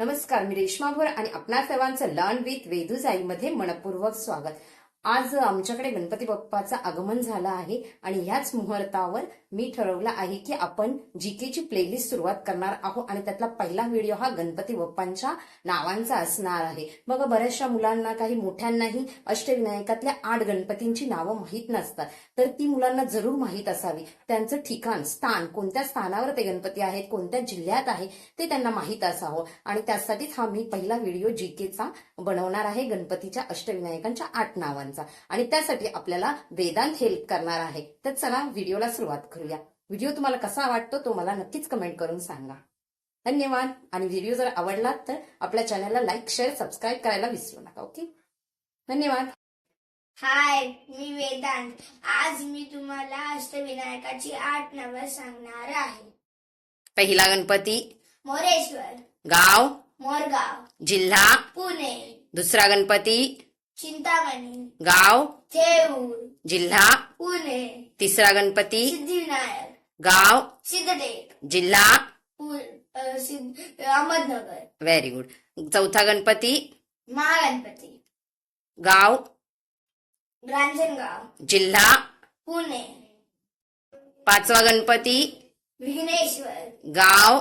नमस्कार मी रेश्मा भोर आणि आपणा सर्वांचं लर्न विथ वेदूजमध्ये मनपूर्वक स्वागत. आज आमच्याकडे गणपती बाप्पाचं आगमन झालं आहे आणि ह्याच मुहूर्तावर मी ठरवलं आहे की आपण जीकेची प्लेलिस्ट सुरुवात करणार आहोत आणि त्यातला पहिला व्हिडिओ हा गणपती बाप्पांच्या नावांचा असणार आहे. मग बऱ्याचशा मुलांना काही मोठ्यांनाही अष्टविनायकातल्या आठ गणपतींची नावं माहीत नसतात. तर ती मुलांना जरूर माहीत असावी. त्यांचं ठिकाण स्थान कोणत्या स्थानावर ते गणपती आहेत कोणत्या जिल्ह्यात आहे ते त्यांना माहीत असावं. आणि त्यासाठीच हा मी पहिला व्हिडिओ जीकेचा बनवणार आहे गणपतीच्या अष्टविनायकांच्या आठ नावांचा. आणि त्यासाठी आपल्याला वेदांत हेल्प करणार आहे. तर चला व्हिडिओला सुरुवात करूया. व्हिडिओ तुम्हाला कसा वाटतो तो मला नक्कीच कमेंट करून सांगा. धन्यवाद. आणि व्हिडिओ जर आवडला तर आपल्या चॅनलला लाईक शेअर सबस्क्राईब करायला विसरू नका ओके धन्यवाद. हाय मी वेदांत. आज मी तुम्हाला अष्टविनायकाची आठ नावं सांगणार आहे. पहिला गणपती. मोरेश्वर. गाव. मोरगाव. जिल्हा. पुणे. दुसरा गणपती. चिंतामणी गाव थेऊर जिल्हा पुणे तिसरा गणपती सिद्धिविनायक गाव सिद्धटेक जिल्हा पु- अ, सिद्ध- अहमदनगर व्हेरी गुड. चौथा गणपती महागणपती गाव रांजणगाव जिल्हा पुणे पाचवा गणपती विघ्नेश्वर गाव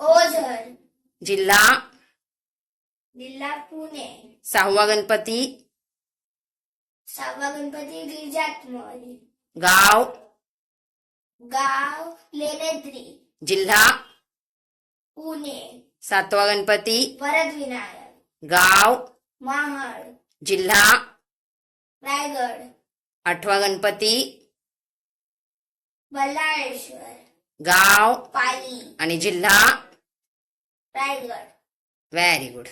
ओझर जिल्हा जिल्हा पुणे. सहावा गणपती. सहावा गणपती गिरिजात्मल गाव. गाव लेनेद्री जिल्हा. पुणे. सातवा गणपती. वरदविनायक गाव. महाड. जिल्हा. रायगड. आठवा गणपती. बल्लाळेश्वर. गाव. पाली. आणि जिल्हा. रायगड. Very good.